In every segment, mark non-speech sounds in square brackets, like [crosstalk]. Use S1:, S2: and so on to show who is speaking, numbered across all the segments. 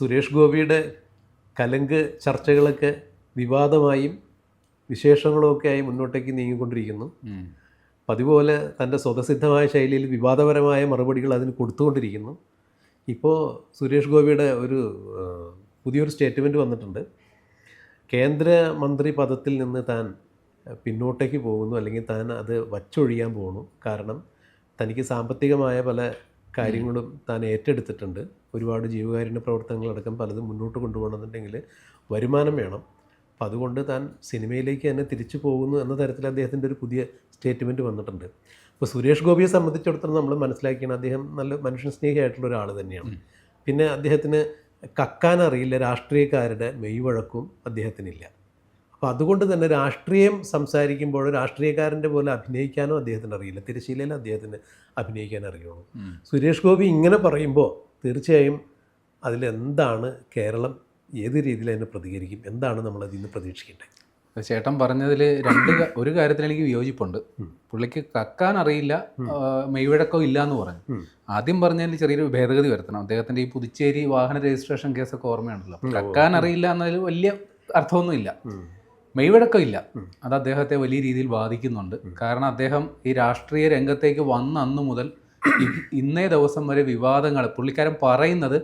S1: സുരേഷ് ഗോപിയുടെ കലങ്ക് ചർച്ചകളൊക്കെ വിവാദമായും വിശേഷങ്ങളുമൊക്കെ ആയി മുന്നോട്ടേക്ക് നീങ്ങിക്കൊണ്ടിരിക്കുന്നു. പതിപോലെ തന്റെ സ്വതസിദ്ധമായ ശൈലിയിൽ വിവാദപരമായ മറുപടികൾ അതിന് കൊടുത്തുകൊണ്ടിരിക്കുന്നു. ഇപ്പോൾ സുരേഷ് ഗോപിയുടെ ഒരു പുതിയൊരു സ്റ്റേറ്റ്മെന്റ് വന്നിട്ടുണ്ട്. കേന്ദ്രമന്ത്രി പദത്തിൽ നിന്ന് താൻ പിന്നോട്ടേക്ക് പോകുന്നു അല്ലെങ്കിൽ താൻ അത് വച്ചൊഴിയാൻ പോകുന്നു. കാരണം തനിക്ക് സാമ്പത്തികമായ പല കാര്യങ്ങളും താൻ ഏറ്റെടുത്തിട്ടുണ്ട്. ഒരുപാട് ജീവകാരുണ്യ പ്രവർത്തനങ്ങളടക്കം പലതും മുന്നോട്ട് കൊണ്ടുപോകണമെന്നുണ്ടെങ്കിൽ വരുമാനം വേണം. അപ്പം അതുകൊണ്ട് താൻ സിനിമയിലേക്ക് തന്നെ തിരിച്ചു പോകുന്നു എന്ന തരത്തിൽ അദ്ദേഹത്തിന്റെ ഒരു പുതിയ സ്റ്റേറ്റ്മെന്റ് വന്നിട്ടുണ്ട്. അപ്പോൾ സുരേഷ് ഗോപിയെ സംബന്ധിച്ചിടത്തോളം നമ്മൾ മനസ്സിലാക്കിയാണ് അദ്ദേഹം നല്ല മനുഷ്യൻ സ്നേഹിയായിട്ടുള്ള ഒരാൾ തന്നെയാണ്. പിന്നെ അദ്ദേഹത്തിന് കക്കാൻ അറിയില്ല രാഷ്ട്രീയക്കാരുടെ മെയ്വഴക്കും അദ്ദേഹത്തിനില്ല. അപ്പോൾ അതുകൊണ്ട് തന്നെ രാഷ്ട്രീയം സംസാരിക്കുമ്പോൾ രാഷ്ട്രീയക്കാരന്റെ പോലെ അഭിനയിക്കാനോ അദ്ദേഹത്തിന് അറിയില്ല. തിരശ്ശീലയിൽ അദ്ദേഹത്തിന് അഭിനയിക്കാൻ അറിയുള്ളൂ. സുരേഷ് ഗോപി ഇങ്ങനെ പറയുമ്പോൾ തീർച്ചയായും അതിലെന്താണ് കേരളം ഏത് രീതിയിൽ അതിനെ പ്രതികരിക്കും? എന്താണ് നമ്മൾ അതിൽ നിന്ന് പ്രതീക്ഷിക്കേണ്ടത്?
S2: ചേട്ടൻ പറഞ്ഞതിൽ രണ്ട് ഒരു കാര്യത്തിൽ എനിക്ക് വിയോജിപ്പുണ്ട്. പുള്ളിക്ക് കക്കാൻ അറിയില്ല മെയ്വഴക്കം ഇല്ല എന്ന് പറഞ്ഞു. ആദ്യം പറഞ്ഞതിൽ ചെറിയൊരു ഭേദഗതി വരുത്തണം. അദ്ദേഹത്തിന്റെ ഈ പുതുച്ചേരി വാഹന രജിസ്ട്രേഷൻ കേസൊക്കെ ഓർമ്മയുണ്ടല്ലോ. കക്കാൻ അറിയില്ല എന്നതിൽ വലിയ അർത്ഥമൊന്നും ഇല്ല മെയ്വഴക്കം ഇല്ല അത് അദ്ദേഹത്തെ വലിയ രീതിയിൽ ബാധിക്കുന്നുണ്ട്. കാരണം അദ്ദേഹം ഈ രാഷ്ട്രീയ രംഗത്തേക്ക് വന്ന അന്ന് മുതൽ ഇന്നേ ദിവസം വരെ വിവാദങ്ങൾ പുള്ളിക്കാരൻ പറയുന്നത്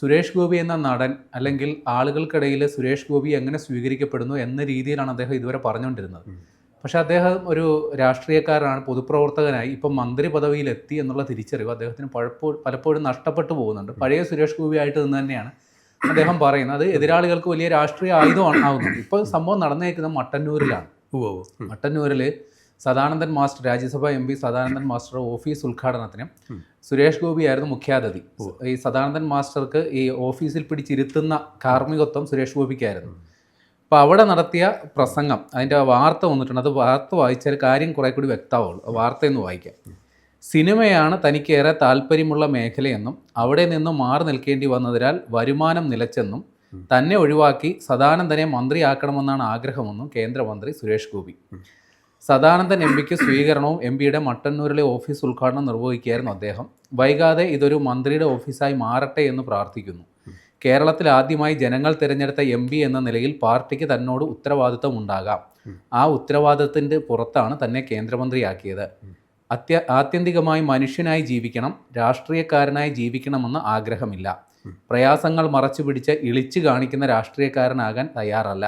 S2: സുരേഷ് ഗോപി എന്ന നടൻ അല്ലെങ്കിൽ ആളുകൾക്കിടയിൽ സുരേഷ് ഗോപി എങ്ങനെ സ്വീകരിക്കപ്പെടുന്നു എന്ന രീതിയിലാണ് അദ്ദേഹം ഇതുവരെ പറഞ്ഞുകൊണ്ടിരുന്നത്. പക്ഷേ അദ്ദേഹം ഒരു രാഷ്ട്രീയക്കാരനാണ് പൊതുപ്രവർത്തകനായി ഇപ്പം മന്ത്രി പദവിയിലെത്തി എന്നുള്ള തിരിച്ചറിവ് അദ്ദേഹത്തിന് പലപ്പോഴും പലപ്പോഴും നഷ്ടപ്പെട്ടു പോകുന്നുണ്ട്. പഴയ സുരേഷ് ഗോപി ആയിട്ട് നിന്ന് തന്നെയാണ് അദ്ദേഹം പറയുന്നത് അത് എതിരാളികൾക്ക് വലിയ രാഷ്ട്രീയ ആയുധമാണ് ആവുന്നത് ഇപ്പോൾ സംഭവം നടന്നേക്കുന്നത് മട്ടന്നൂരിലാണ്. മട്ടന്നൂരിൽ Sadanandan master Rajya Sabha M P Sadanandan master office ഉദ്ഘാടനത്തിന് സുരേഷ് ഗോപി ആയിരുന്നു മുഖ്യാതിഥി. ഈ സദാനന്ദൻ മാസ്റ്റർക്ക് ഈ ഓഫീസിൽ പിടിച്ചിരുത്തുന്ന കാർമ്മികത്വം സുരേഷ് ഗോപിക്കായിരുന്നു. അപ്പോൾ അവിടെ നടത്തിയ പ്രസംഗം അതിന്റെ വാർത്ത വന്നിട്ടുണ്ട്. അത് വാർത്ത വായിച്ചാൽ കാര്യം കുറെ കൂടി വ്യക്തമാവുള്ളൂ. ആ വാർത്തയൊന്ന് വായിക്കാം. സിനിമയാണ് തനിക്കേറെ താല്പര്യമുള്ള മേഖലയെന്നും അവിടെ നിന്നും മാറി നിൽക്കേണ്ടി വന്നതിനാൽ വരുമാനം നിലച്ചെന്നും തന്നെ ഒഴിവാക്കി സദാനന്ദനെ മന്ത്രിയാക്കണമെന്നാണ് ആഗ്രഹമെന്നും കേന്ദ്രമന്ത്രി സുരേഷ് ഗോപി. സദാനന്ദൻ എം പിക്ക് സ്വീകരണവും എം പിയുടെ മട്ടന്നൂരിലെ ഓഫീസ് ഉദ്ഘാടനം നിർവഹിക്കുകയായിരുന്നു അദ്ദേഹം. വൈകാതെ ഇതൊരു മന്ത്രിയുടെ ഓഫീസായി മാറട്ടെ എന്ന് പ്രാർത്ഥിക്കുന്നു. കേരളത്തിൽ ആദ്യമായി ജനങ്ങൾ തിരഞ്ഞെടുത്ത എം പി എന്ന നിലയിൽ പാർട്ടിക്ക് തന്നോട് ഉത്തരവാദിത്തം ഉണ്ടാകാം. ആ ഉത്തരവാദിത്തത്തിന്റെ പുറത്താണ് തന്നെ കേന്ദ്രമന്ത്രിയാക്കിയത്. അത്യ ആത്യന്തികമായി മനുഷ്യനായി ജീവിക്കണം രാഷ്ട്രീയക്കാരനായി ജീവിക്കണമെന്ന് ആഗ്രഹമില്ല. പ്രയാസങ്ങൾ മറച്ചു പിടിച്ച് ഇളിച്ചു കാണിക്കുന്ന രാഷ്ട്രീയക്കാരനാകാൻ തയ്യാറല്ല.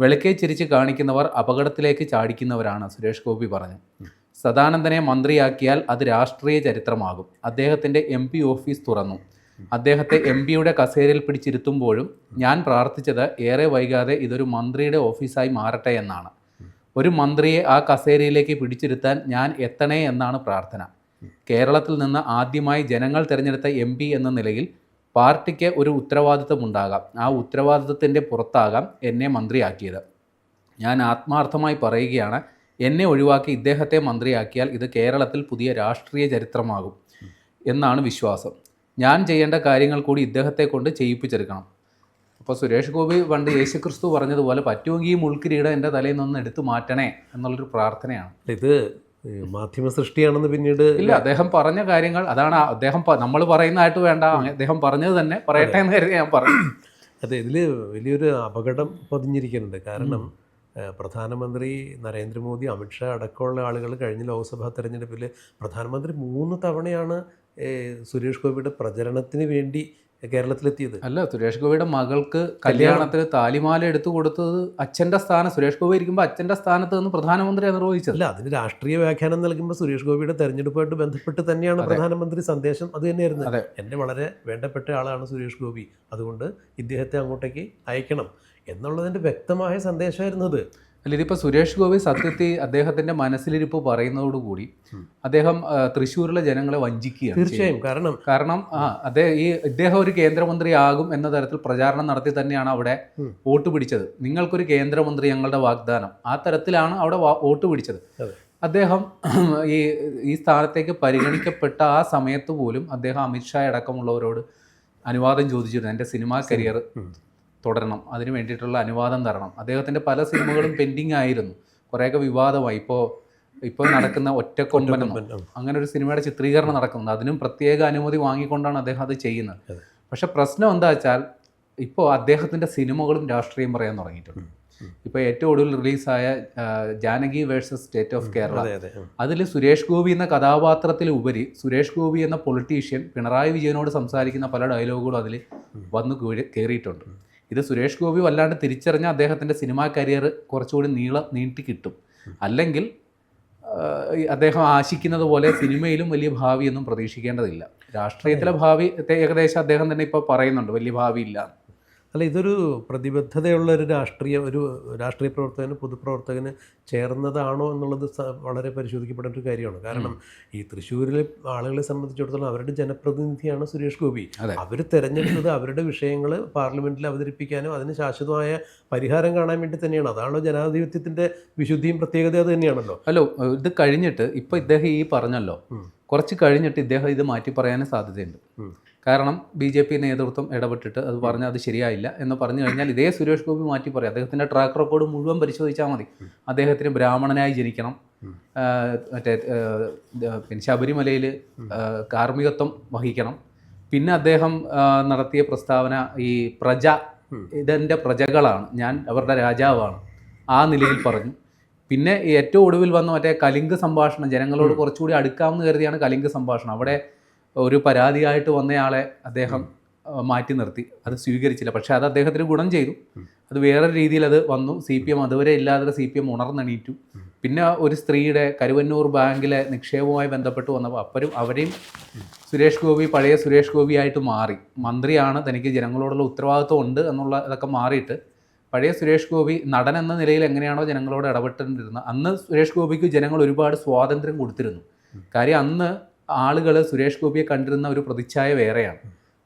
S2: വെളുക്കെ ചിരിച്ച് കാണിക്കുന്നവർ അപകടത്തിലേക്ക് ചാടിക്കുന്നവരാണ് സുരേഷ് ഗോപി പറഞ്ഞു. സദാനന്ദനെ മന്ത്രിയാക്കിയാൽ അത് രാഷ്ട്രീയ ചരിത്രമാകും. അദ്ദേഹത്തിന്റെ എം പി ഓഫീസ് തുറന്നു. അദ്ദേഹത്തെ എം പിയുടെ കസേരയിൽ പിടിച്ചിരുത്തുമ്പോഴും ഞാൻ പ്രാർത്ഥിച്ചത് ഏറെ വൈകാതെ ഇതൊരു മന്ത്രിയുടെ ഓഫീസായി മാറട്ടെ എന്നാണ്. ഒരു മന്ത്രിയെ ആ കസേരയിലേക്ക് പിടിച്ചിരുത്താൻ ഞാൻ എത്തണേ എന്നാണ് പ്രാർത്ഥന. കേരളത്തിൽ നിന്ന് ആദ്യമായി ജനങ്ങൾ തിരഞ്ഞെടുത്ത എം എന്ന നിലയിൽ പാർട്ടിക്ക് ഒരു ഉത്തരവാദിത്വം ഉണ്ടാകാം ആ ഉത്തരവാദിത്വത്തിന്റെ പുറത്താകാം എന്നെ മന്ത്രിയാക്കിയത്. ഞാൻ ആത്മാർത്ഥമായി പറയുകയാണ് എന്നെ ഒഴിവാക്കി ഇദ്ദേഹത്തെ മന്ത്രിയാക്കിയാൽ ഇത് കേരളത്തിൽ പുതിയ രാഷ്ട്രീയ ചരിത്രമാകും എന്നാണ് വിശ്വാസം. ഞാൻ ചെയ്യേണ്ട കാര്യങ്ങൾ കൂടി ഇദ്ദേഹത്തെ കൊണ്ട് ചെയ്യിപ്പിച്ചെടുക്കണം. അപ്പോൾ സുരേഷ് ഗോപി പണ്ട് യേശു ക്രിസ്തു പറഞ്ഞതുപോലെ പറ്റുമെങ്കിൽ ഈ മുൾക്കിരീടം എന്റെ തലയിൽ നിന്ന് എടുത്തു മാറ്റണേ എന്നുള്ളൊരു പ്രാർത്ഥനയാണ്.
S1: ഇത് മാധ്യമ സൃഷ്ടിയാണെന്ന് പിന്നീട്
S2: ഇല്ല അദ്ദേഹം പറഞ്ഞ കാര്യങ്ങൾ അതാണ് അദ്ദേഹം നമ്മൾ പറയുന്നതായിട്ട് വേണ്ട. അദ്ദേഹം പറഞ്ഞത് തന്നെ പറയട്ടെ എന്ന് കരുതി ഞാൻ പറഞ്ഞു.
S1: അതെ ഇതിൽ വലിയൊരു അപകടം പതിഞ്ഞിരിക്കുന്നുണ്ട്. കാരണം പ്രധാനമന്ത്രി നരേന്ദ്രമോദി അമിത്ഷാ അടക്കമുള്ള ആളുകൾ കഴിഞ്ഞ ലോക്സഭാ തെരഞ്ഞെടുപ്പിൽ പ്രധാനമന്ത്രി മൂന്ന് തവണയാണ് സുരേഷ് ഗോപിയുടെ പ്രചരണത്തിന് വേണ്ടി കേരളത്തിലെത്തിയത്.
S2: അല്ല സുരേഷ് ഗോപിയുടെ മകൾക്ക് കല്യാണത്തിന് താലിമാല എടുത്തു കൊടുത്തത് അച്ഛന്റെ സ്ഥാനം സുരേഷ് ഗോപി ഇരിക്കുമ്പോൾ അച്ഛന്റെ സ്ഥാനത്ത് നിന്ന് പ്രധാനമന്ത്രിയെ നിർവഹിച്ചത്.
S1: അല്ല അതിന് രാഷ്ട്രീയ വ്യാഖ്യാനം നൽകുമ്പോൾ സുരേഷ് ഗോപിയുടെ തെരഞ്ഞെടുപ്പുമായിട്ട് ബന്ധപ്പെട്ട് തന്നെയാണ് പ്രധാനമന്ത്രി സന്ദേശം അത് തന്നെയായിരുന്നു. എന്റെ വളരെ വേണ്ടപ്പെട്ട ആളാണ് സുരേഷ് ഗോപി. അതുകൊണ്ട് ഇദ്ദേഹത്തെ അങ്ങോട്ടേക്ക് അയക്കണം എന്നുള്ളതിന്റെ വ്യക്തമായ സന്ദേശമായിരുന്നു അത്.
S2: അല്ല ഇതിപ്പോൾ സുരേഷ് ഗോപി സത്യത്തിൽ അദ്ദേഹത്തിന്റെ മനസ്സിലിരിപ്പ് പറയുന്നതോടുകൂടി അദ്ദേഹം തൃശ്ശൂരിലെ ജനങ്ങളെ വഞ്ചിക്കുകയാണ്.
S1: തീർച്ചയായും. കാരണം
S2: കാരണം ആ അദ്ദേഹം ഈ ഇദ്ദേഹം ഒരു കേന്ദ്രമന്ത്രി ആകും എന്ന തരത്തിൽ പ്രചാരണം നടത്തി തന്നെയാണ് അവിടെ വോട്ട് പിടിച്ചത്. നിങ്ങൾക്കൊരു കേന്ദ്രമന്ത്രി ഞങ്ങളുടെ വാഗ്ദാനം. ആ തരത്തിലാണ് അവിടെ വോട്ട് പിടിച്ചത്. അദ്ദേഹം ഈ ഈ സ്ഥാനത്തേക്ക് പരിഗണിക്കപ്പെട്ട ആ സമയത്ത് പോലും അദ്ദേഹം അമിത്ഷാ അടക്കമുള്ളവരോട് അനുവാദം ചോദിച്ചിരുന്നു. എന്റെ സിനിമാ കരിയർ. തുടരണം. അതിന് വേണ്ടിയിട്ടുള്ള അനുവാദം തരണം. അദ്ദേഹത്തിന്റെ പല സിനിമകളും പെൻഡിങ് ആയിരുന്നു. കുറേയൊക്കെ വിവാദമായി. ഇപ്പോൾ ഇപ്പോൾ നടക്കുന്ന ഒറ്റക്കൊമ്പനെന്നോ
S1: ഉം.
S2: അങ്ങനെ ഒരു സിനിമയുടെ ചിത്രീകരണം നടക്കുന്നത് അതിനും പ്രത്യേക അനുമതി വാങ്ങിക്കൊണ്ടാണ് അദ്ദേഹം അത് ചെയ്യുന്നത്. പക്ഷെ പ്രശ്നം എന്താ വെച്ചാൽ ഇപ്പോൾ അദ്ദേഹത്തിന്റെ സിനിമകളും രാഷ്ട്രീയം പറയാൻ തുടങ്ങിയിട്ടുണ്ട്. ഇപ്പോൾ ഏറ്റവും ഒടുവിൽ റിലീസായ Janaki versus state of Kerala
S1: അതെ അതെ
S2: അതിൽ സുരേഷ് ഗോപി എന്ന കഥാപാത്രത്തിൽ ഉപരി സുരേഷ് ഗോപി എന്ന പൊളിറ്റീഷ്യൻ പിണറായി വിജയനോട് സംസാരിക്കുന്ന പല ഡയലോഗുകളും അതിൽ വന്നു കയറി- കയറിയിട്ടുണ്ട് ഇത് സുരേഷ് ഗോപി വല്ലാണ്ട് തിരിച്ചറിഞ്ഞാൽ അദ്ദേഹത്തിന്റെ സിനിമാ കരിയർ കുറച്ചുകൂടി നീള നീട്ടി കിട്ടും. അല്ലെങ്കിൽ അദ്ദേഹം ആശിക്കുന്നത് പോലെ സിനിമയിലും വലിയ ഭാവിയൊന്നും പ്രതീക്ഷിക്കേണ്ടതില്ല. രാഷ്ട്രീയത്തിലെ ഭാവി ഏകദേശം അദ്ദേഹം തന്നെ ഇപ്പോൾ പറയുന്നുണ്ട് വലിയ ഭാവിയില്ല.
S1: അല്ല ഇതൊരു പ്രതിബദ്ധതയുള്ള ഒരു രാഷ്ട്രീയ ഒരു രാഷ്ട്രീയ പ്രവർത്തകന് പൊതുപ്രവർത്തകന് ചേർന്നതാണോ എന്നുള്ളത് വളരെ പരിശോധിക്കപ്പെടേണ്ട ഒരു കാര്യമാണ്. കാരണം ഈ തൃശ്ശൂരിലെ ആളുകളെ സംബന്ധിച്ചിടത്തോളം അവരുടെ ജനപ്രതിനിധിയാണ് സുരേഷ് ഗോപി. അവർ തിരഞ്ഞെടുത്തത് അവരുടെ വിഷയങ്ങൾ പാർലമെന്റിൽ അവതരിപ്പിക്കാനും അതിന് ശാശ്വതമായ പരിഹാരം കാണാൻ വേണ്ടി തന്നെയാണ്. അതാണല്ലോ ജനാധിപത്യത്തിന്റെ വിശുദ്ധിയും പ്രത്യേകത അത് തന്നെയാണല്ലോ.
S2: ഹലോ ഇത് കഴിഞ്ഞിട്ട് ഇപ്പോൾ ഇദ്ദേഹം ഈ പറഞ്ഞല്ലോ. കുറച്ച് കഴിഞ്ഞിട്ട് ഇദ്ദേഹം ഇത് മാറ്റി പറയാനും സാധ്യതയുണ്ട്. കാരണം ബി ജെ പി നേതൃത്വം ഇടപെട്ടിട്ട് അത് പറഞ്ഞാൽ അത് ശരിയായില്ല എന്ന് പറഞ്ഞു കഴിഞ്ഞാൽ ഇതേ സുരേഷ് ഗോപി മാറ്റി പറയും. അദ്ദേഹത്തിന്റെ ട്രാക്ക് റെക്കോർഡ് മുഴുവൻ പരിശോധിച്ചാൽ മതി. അദ്ദേഹത്തിന് ബ്രാഹ്മണനായി ജനിക്കണം. മറ്റേ പിന്നെ ശബരിമലയിൽ കാർമ്മികത്വം വഹിക്കണം. പിന്നെ അദ്ദേഹം നടത്തിയ പ്രസ്താവന ഈ പ്രജ ഇതെന്റെ പ്രജകളാണ്. ഞാൻ അവരുടെ രാജാവാണ്. ആ നിലയിൽ പറഞ്ഞു. പിന്നെ ഏറ്റവും ഒടുവിൽ വന്ന മറ്റേ കലിംഗ സംഭാഷണം. ജനങ്ങളോട് കുറച്ചുകൂടി അടുക്കാമെന്ന് കരുതിയാണ് കലിംഗ സംഭാഷണം. അവിടെ ഒരു പരാതിയായിട്ട് വന്നയാളെ അദ്ദേഹം മാറ്റി നിർത്തി. അത് സ്വീകരിച്ചില്ല. പക്ഷേ അത് അദ്ദേഹത്തിന് ഗുണം ചെയ്തു. അത് വേറെ രീതിയിൽ അത് വന്നു. സി പി എം അതുവരെ ഇല്ലാതെ സി പി എം ഉണർന്നണീറ്റു. പിന്നെ ഒരു സ്ത്രീയുടെ കരുവന്നൂർ ബാങ്കിലെ നിക്ഷേപവുമായി ബന്ധപ്പെട്ട് വന്നപ്പോൾ അപ്പരും അവരെയും സുരേഷ് ഗോപി പഴയ സുരേഷ് ഗോപിയായിട്ട് മാറി. മന്ത്രിയാണ്. തനിക്ക് ജനങ്ങളോടുള്ള ഉത്തരവാദിത്വം ഉണ്ട് എന്നുള്ള ഇതൊക്കെ മാറിയിട്ട് പഴയ സുരേഷ് ഗോപി നടൻ എന്ന നിലയിൽ എങ്ങനെയാണോ ജനങ്ങളോട് ഇടപെട്ടിരുന്നത്. അന്ന് സുരേഷ് ഗോപിക്ക് ജനങ്ങൾ ഒരുപാട് സ്വാതന്ത്ര്യം കൊടുത്തിരുന്നു. കാര്യം അന്ന് ആളുകൾ സുരേഷ് ഗോപിയെ കണ്ടിരുന്ന ഒരു പ്രതിച്ഛായ വേറെയാണ്.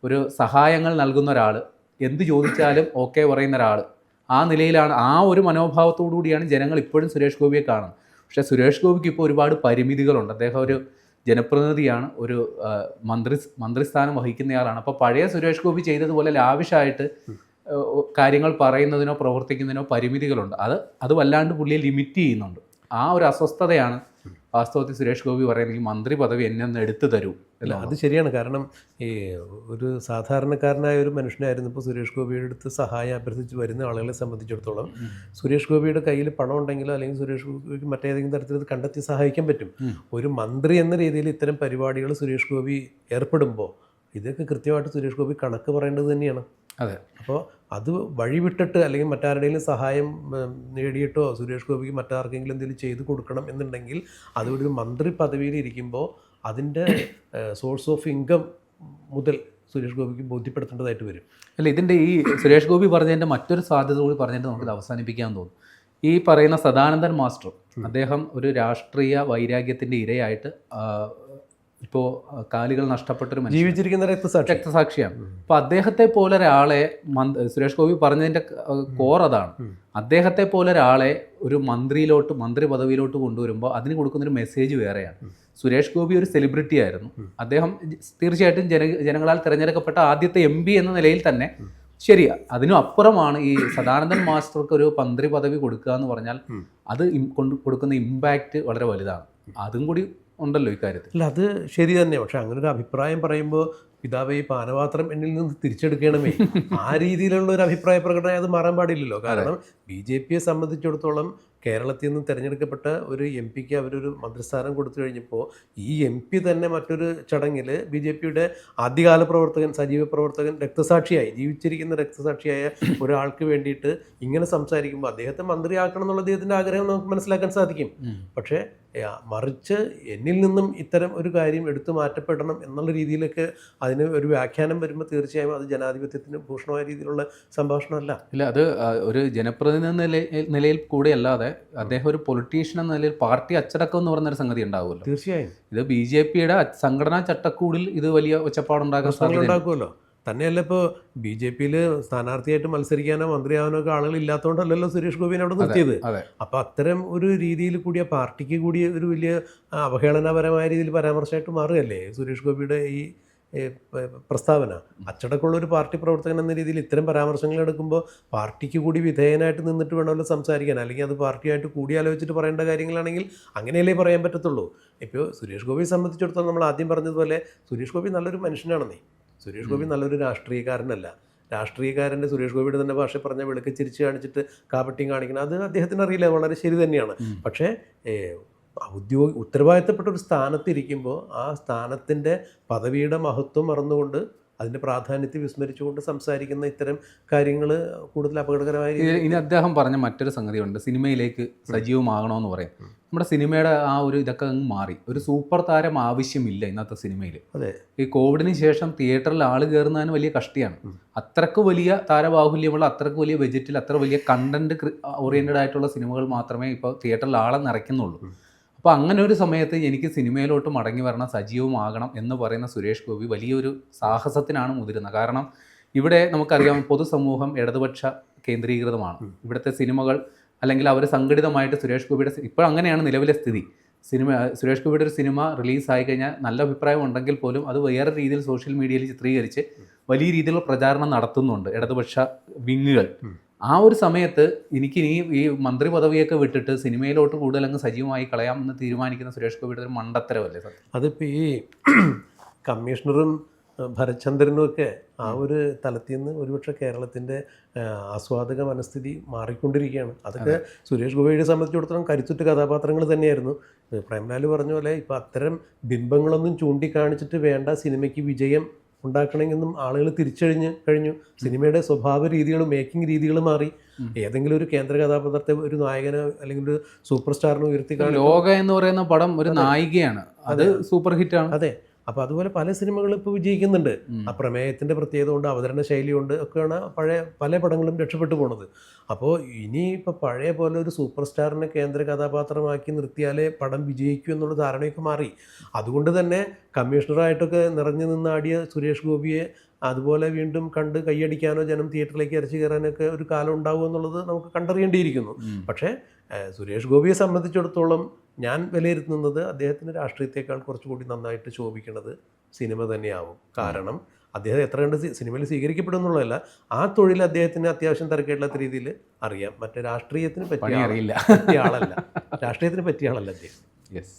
S2: ഒരു സഹായങ്ങൾ നൽകുന്ന ഒരാൾ എന്ത് ചോദിച്ചാലും ഓക്കെ പറയുന്ന ഒരാൾ ആ നിലയിലാണ് ആ ഒരു മനോഭാവത്തോടു കൂടിയാണ് ജനങ്ങൾ ഇപ്പോഴും സുരേഷ് ഗോപിയെ കാണുന്നത്. പക്ഷേ സുരേഷ് ഗോപിക്ക് ഇപ്പോൾ ഒരുപാട് പരിമിതികളുണ്ട്. അദ്ദേഹം ഒരു ജനപ്രതിനിധിയാണ് ഒരു മന്ത്രി മന്ത്രിസ്ഥാനം വഹിക്കുന്നയാളാണ്. അപ്പോൾ പഴയ സുരേഷ് ഗോപി ചെയ്തതുപോലെ ലാവിഷായിട്ട് കാര്യങ്ങൾ പറയുന്നതിനോ പ്രവർത്തിക്കുന്നതിനോ പരിമിതികളുണ്ട്. അത് അത് വല്ലാണ്ട് പുള്ളിയെ ലിമിറ്റ് ചെയ്യുന്നുണ്ട്. ആ ഒരു അസ്വസ്ഥതയാണ് വാസ്തവത്തിൽ സുരേഷ് ഗോപി പറയുന്നത് ഈ മന്ത്രി പദവി എന്നെ ഒന്ന് എടുത്തു തരൂ
S1: അല്ല അത് ശരിയാണ്. കാരണം ഈ ഒരു സാധാരണക്കാരനായ ഒരു മനുഷ്യനായിരുന്നു ഇപ്പോൾ സുരേഷ് ഗോപിയുടെ അടുത്ത് സഹായം അഭ്യർത്ഥിച്ച് വരുന്ന ആളുകളെ സംബന്ധിച്ചിടത്തോളം. സുരേഷ് ഗോപിയുടെ കയ്യിൽ പണം ഉണ്ടെങ്കിലോ അല്ലെങ്കിൽ സുരേഷ് ഗോപിക്ക് മറ്റേതെങ്കിലും തരത്തിൽ ഇത് കണ്ടെത്തി സഹായിക്കാൻ പറ്റും. ഒരു മന്ത്രി എന്ന രീതിയിൽ ഇത്തരം പരിപാടികൾ സുരേഷ് ഗോപി ഏർപ്പെടുമ്പോൾ ഇതൊക്കെ കൃത്യമായിട്ട് സുരേഷ് ഗോപി കണക്ക് പറയേണ്ടത് തന്നെയാണ്.
S2: അതെ.
S1: അപ്പോൾ അത് വഴിവിട്ടിട്ട് അല്ലെങ്കിൽ മറ്റാരുടെയും സഹായം നേടിയിട്ടോ സുരേഷ് ഗോപിക്ക് മറ്റാർക്കെങ്കിലും എന്തെങ്കിലും ചെയ്തു കൊടുക്കണം എന്നുണ്ടെങ്കിൽ അതൊരു മന്ത്രി പദവിയിൽ ഇരിക്കുമ്പോൾ അതിന്റെ സോഴ്സ് ഓഫ് ഇൻകം മുതൽ സുരേഷ് ഗോപിക്ക് ബോധ്യപ്പെടുത്തേണ്ടതായിട്ട് വരും.
S2: അല്ല ഇതിന്റെ ഈ സുരേഷ് ഗോപി പറഞ്ഞതിന്റെ മറ്റൊരു സാധ്യത കൂടി പറഞ്ഞിട്ട് നമുക്കിത് അവസാനിപ്പിക്കാൻ തോന്നും. ഈ പറയുന്ന സദാനന്ദൻ മാസ്റ്റർ അദ്ദേഹം ഒരു രാഷ്ട്രീയ വൈരാഗ്യത്തിന്റെ ഇരയായിട്ട് ഇപ്പോൾ കാലുകൾ നഷ്ടപ്പെട്ടൊരു മനുഷ്യൻ
S1: ജീവിച്ചിരിക്കുന്ന രക്തസാക്ഷി
S2: രക്തസാക്ഷിയാണ്. അപ്പൊ അദ്ദേഹത്തെ പോലെ ഒരാളെ മന്ത് സുരേഷ് ഗോപി പറഞ്ഞതിന്റെ കോർ അതാണ്. അദ്ദേഹത്തെ പോലെ ഒരാളെ ഒരു മന്ത്രിയിലോട്ട് മന്ത്രി പദവിയിലോട്ട് കൊണ്ടുവരുമ്പോൾ അതിന് കൊടുക്കുന്നൊരു മെസ്സേജ് വേറെയാണ്. സുരേഷ് ഗോപി ഒരു സെലിബ്രിറ്റി ആയിരുന്നു. അദ്ദേഹം തീർച്ചയായിട്ടും ജന ജനങ്ങളാൽ തിരഞ്ഞെടുക്കപ്പെട്ട ആദ്യത്തെ എം എന്ന നിലയിൽ തന്നെ ശരിയാ അതിനും അപ്പുറമാണ് ഈ സദാനന്ദൻ മാസ്റ്റർക്ക് ഒരു മന്ത്രി പദവി കൊടുക്കുക എന്ന് പറഞ്ഞാൽ അത് കൊണ്ട് കൊടുക്കുന്ന ഇമ്പാക്റ്റ് വളരെ വലുതാണ്. അതും കൂടി ഉണ്ടല്ലോ ഇക്കാര്യത്തിൽ.
S1: അല്ല അത് ശരി തന്നെ. പക്ഷെ അങ്ങനെ ഒരു അഭിപ്രായം പറയുമ്പോൾ പിതാവ് ഈ പാനപാത്രം എന്നിൽ നിന്ന് തിരിച്ചെടുക്കണമേ. ആ രീതിയിലുള്ള ഒരു അഭിപ്രായ പ്രകടനം അത് മാറാൻ പാടില്ലല്ലോ. കാരണം ബി ജെ പിയെ സംബന്ധിച്ചിടത്തോളം കേരളത്തിൽ നിന്ന് തിരഞ്ഞെടുക്കപ്പെട്ട ഒരു എം പിക്ക് അവരൊരു മന്ത്രിസ്ഥാനം കൊടുത്തു കഴിഞ്ഞപ്പോൾ ഈ എം പി തന്നെ മറ്റൊരു ചടങ്ങിൽ ബി ജെ പിയുടെ ആദ്യകാല പ്രവർത്തകൻ സജീവ പ്രവർത്തകൻ രക്തസാക്ഷിയായി ജീവിച്ചിരിക്കുന്ന രക്തസാക്ഷിയായ ഒരാൾക്ക് വേണ്ടിയിട്ട് ഇങ്ങനെ സംസാരിക്കുമ്പോൾ അദ്ദേഹത്തെ മന്ത്രിയാക്കണം എന്നുള്ള അദ്ദേഹത്തിന്റെ ആഗ്രഹം നമുക്ക് മനസ്സിലാക്കാൻ സാധിക്കും. പക്ഷേ മറിച്ച് എന്നിൽ നിന്നും ഇത്തരം ഒരു കാര്യം എടുത്തു മാറ്റപ്പെടണം എന്നുള്ള രീതിയിലൊക്കെ അതിന് ഒരു വ്യാഖ്യാനം വരുമ്പോൾ തീർച്ചയായും അത് ജനാധിപത്യത്തിന് ഭൂഷണമായ രീതിയിലുള്ള സംഭാഷണമല്ല.
S2: ഇല്ല അത് ഒരു ജനപ്രതിനിധി നിലയിൽ നിലയിൽ കൂടെ അല്ലാതെ അദ്ദേഹം ഒരു പൊളിറ്റീഷ്യൻ എന്ന നിലയിൽ പാർട്ടി അച്ചടക്കം എന്ന് പറയുന്ന ഒരു സംഗതി ഉണ്ടാവുമല്ലോ.
S1: തീർച്ചയായും.
S2: ഇത് ബി ജെ പിയുടെ സംഘടനാ ചട്ടക്കൂടിൽ ഇത് വലിയ ഒച്ചപ്പാടുണ്ടാക്കാൻ സാധ്യത
S1: ഉണ്ടാക്കുമല്ലോ. തന്നെയല്ല ഇപ്പോൾ ബി ജെ പിയിൽ സ്ഥാനാർത്ഥിയായിട്ട് മത്സരിക്കാനോ മന്ത്രിയാവാനോ ഒക്കെ ആളുകൾ ഇല്ലാത്തതുകൊണ്ടല്ലല്ലോ സുരേഷ് ഗോപിനെ അവിടെ നിർത്തിയത്.
S2: അപ്പം
S1: അപ്പോൾ അത്തരം ഒരു രീതിയിൽ കൂടിയ പാർട്ടിക്ക് കൂടി ഒരു വലിയ അവഹേളനപരമായ രീതിയിൽ പരാമർശമായിട്ട് മാറുകയല്ലേ സുരേഷ് ഗോപിയുടെ ഈ പ്രസ്താവന? അച്ചടക്കമുള്ള ഒരു പാർട്ടി പ്രവർത്തകൻ എന്ന രീതിയിൽ ഇത്തരം പരാമർശങ്ങൾ എടുക്കുമ്പോൾ പാർട്ടിക്ക് കൂടി വിധേയനായിട്ട് നിന്നിട്ട് വേണമല്ലോ സംസാരിക്കാൻ. അല്ലെങ്കിൽ അത് പാർട്ടിയായിട്ട് കൂടി ആലോചിച്ചിട്ട് പറയേണ്ട കാര്യങ്ങളാണെങ്കിൽ അങ്ങനെയല്ലേ പറയാൻ പറ്റത്തുള്ളൂ. ഇപ്പോൾ സുരേഷ് ഗോപിയെ സംബന്ധിച്ചിടത്തോളം നമ്മൾ ആദ്യം പറഞ്ഞതുപോലെ സുരേഷ് ഗോപി നല്ലൊരു മനുഷ്യനാണെന്നേ. സുരേഷ് ഗോപി നല്ലൊരു രാഷ്ട്രീയക്കാരനല്ല. രാഷ്ട്രീയക്കാരന്റെ സുരേഷ് ഗോപിയുടെ തന്നെ ഭാഷ പറഞ്ഞ വെളുക്ക് ചിരിച്ച് കാണിച്ചിട്ട് കാപ്പട്ടിയും കാണിക്കണം. അത് അദ്ദേഹത്തിന് അറിയില്ല. വളരെ ശരി തന്നെയാണ്. പക്ഷേ ഔദ്യോഗിക ഉത്തരവാദിത്തപ്പെട്ട ഒരു സ്ഥാനത്തിരിക്കുമ്പോൾ ആ സ്ഥാനത്തിന്റെ പദവിയുടെ മഹത്വം മറന്നുകൊണ്ട് അതിന്റെ പ്രാധാന്യത്തെ വിസ്മരിച്ചുകൊണ്ട് സംസാരിക്കുന്ന ഇത്തരം കാര്യങ്ങൾ കൂടുതൽ അപകടകരമായി
S2: ഇനി അദ്ദേഹം പറഞ്ഞ മറ്റൊരു സംഗതിയുണ്ട്. സിനിമയിലേക്ക് സജീവമാകണമെന്ന് പറയും. നമ്മുടെ സിനിമയുടെ ആ ഒരു ഇതൊക്കെ അങ്ങ് മാറി. ഒരു സൂപ്പർ താരം ആവശ്യമില്ല ഇന്നത്തെ സിനിമയിൽ.
S1: അതെ.
S2: ഈ കോവിഡിന് ശേഷം തിയേറ്ററിൽ ആൾ കയറുന്നതിന് വലിയ കഷ്ടിയാണ്. അത്രയ്ക്ക് വലിയ താരബാഹുല്യമുള്ള അത്രയ്ക്ക് വലിയ ബജറ്റിൽ അത്ര വലിയ കണ്ടന്റ് ഓറിയന്റഡ് ആയിട്ടുള്ള സിനിമകൾ മാത്രമേ ഇപ്പോൾ തിയേറ്ററിൽ ആളെ നിറയ്ക്കുന്നുള്ളൂ. അപ്പോൾ അങ്ങനെ ഒരു സമയത്ത് എനിക്ക് സിനിമയിലോട്ട് മടങ്ങി വരണം സജീവമാകണം എന്ന് പറയുന്ന സുരേഷ് ഗോപി വലിയൊരു സാഹസത്തിനാണ് മുതിരുന്നത്. കാരണം ഇവിടെ നമുക്കറിയാം പൊതുസമൂഹം ഇടതുപക്ഷ കേന്ദ്രീകൃതമാണ്. ഇവിടുത്തെ സിനിമകൾ അല്ലെങ്കിൽ അവർ സംഘടിതമായിട്ട് സുരേഷ് ഗോപിയുടെ ഇപ്പോൾ അങ്ങനെയാണ് നിലവിലെ സ്ഥിതി. സിനിമ സുരേഷ് ഗോപിയുടെ ഒരു സിനിമ റിലീസായി കഴിഞ്ഞാൽ നല്ല അഭിപ്രായം ഉണ്ടെങ്കിൽ പോലും അത് വേറെ രീതിയിൽ സോഷ്യൽ മീഡിയയിൽ ചിത്രീകരിച്ച് വലിയ രീതിയിലുള്ള പ്രചാരണം നടത്തുന്നുണ്ട് ഇടതുപക്ഷ വിങ്ങുകൾ. ആ ഒരു സമയത്ത് എനിക്ക് ഇനി ഈ മന്ത്രി പദവിയൊക്കെ വിട്ടിട്ട് സിനിമയിലോട്ട് കൂടുതൽ അങ്ങ് സജീവമായി കളയാമെന്ന് തീരുമാനിക്കുന്ന സുരേഷ് ഗോപിയുടെ ഒരു മണ്ടത്തരമല്ലേ സത്യം?
S1: അതിപ്പോൾ ഈ [clears throat] കമ്മീഷണറും ഭരചന്ദ്രനും ഒക്കെ ആ ഒരു തലത്തിൽ നിന്ന് ഒരുപക്ഷെ കേരളത്തിന്റെ ആസ്വാദക മനസ്ഥിതി മാറിക്കൊണ്ടിരിക്കുകയാണ്. അതൊക്കെ സുരേഷ് ഗോപിയെ സംബന്ധിച്ചിടത്തോളം കരുത്തുറ്റ കഥാപാത്രങ്ങൾ തന്നെയായിരുന്നു. പ്രേംലാൽ പറഞ്ഞ പോലെ ഇപ്പോൾ അത്തരം ബിംബങ്ങളൊന്നും ചൂണ്ടിക്കാണിച്ചിട്ട് വേണ്ട സിനിമയ്ക്ക് വിജയം ഉണ്ടാക്കണമെന്നും ആളുകൾ തിരിച്ചഴിഞ്ഞ് കഴിഞ്ഞു. സിനിമയുടെ സ്വഭാവ രീതികളും മേക്കിംഗ് രീതികളും മാറി. ഏതെങ്കിലും ഒരു കേന്ദ്ര കഥാപാത്രത്തെ ഒരു നായകനോ അല്ലെങ്കിൽ ഒരു സൂപ്പർ സ്റ്റാറിനോ ഉയർത്തി
S2: ലോക എന്ന് പറയുന്ന പടം ഒരു നായികയാണ്. അത് സൂപ്പർ ഹിറ്റാണ്
S1: അതെ. അപ്പോൾ അതുപോലെ പല സിനിമകളും ഇപ്പോൾ വിജയിക്കുന്നുണ്ട്. ആ പ്രമേയത്തിന്റെ പ്രത്യേകത കൊണ്ട് അവതരണ ശൈലിയുണ്ട് ഒക്കെയാണ് പഴയ പല പടങ്ങളും രക്ഷപ്പെട്ടു പോണത്. അപ്പോൾ ഇനി ഇപ്പോൾ പഴയ പോലെ ഒരു സൂപ്പർ സ്റ്റാറിനെ കേന്ദ്ര കഥാപാത്രമാക്കി നിർത്തിയാലേ പടം വിജയിക്കൂ എന്നുള്ള ധാരണയൊക്കെ മാറി. അതുകൊണ്ട് തന്നെ കമ്മീഷണറായിട്ടൊക്കെ നിറഞ്ഞു നിന്നാടിയ സുരേഷ് ഗോപിയെ അതുപോലെ വീണ്ടും കണ്ട് കൈയടിക്കാനോ ജനം തിയേറ്ററിലേക്ക് ഇറച്ചി കയറാനൊക്കെ ഒരു കാലം ഉണ്ടാവുമെന്നുള്ളത് നമുക്ക് കണ്ടറിയേണ്ടിയിരിക്കുന്നു. പക്ഷേ സുരേഷ് ഗോപിയെ സംബന്ധിച്ചിടത്തോളം ഞാൻ വിലയിരുത്തുന്നത് അദ്ദേഹത്തിന് രാഷ്ട്രീയത്തെക്കാൾ കുറച്ചുകൂടി നന്നായിട്ട് ശോഭിക്കുന്നത് സിനിമ തന്നെയാവും. കാരണം അദ്ദേഹം എത്ര കണ്ട് സിനിമയിൽ സ്വീകരിക്കപ്പെടും എന്നുള്ളതല്ല ആ തൊഴിൽ അദ്ദേഹത്തിന് അത്യാവശ്യം തിരക്കേടില്ലാത്ത രീതിയിൽ അറിയാം. മറ്റേ രാഷ്ട്രീയത്തിന് പറ്റിയ
S2: അറിയില്ല.
S1: പറ്റിയ ആളല്ല. രാഷ്ട്രീയത്തിന് പറ്റിയ ആളല്ല അദ്ദേഹം.
S2: യെസ്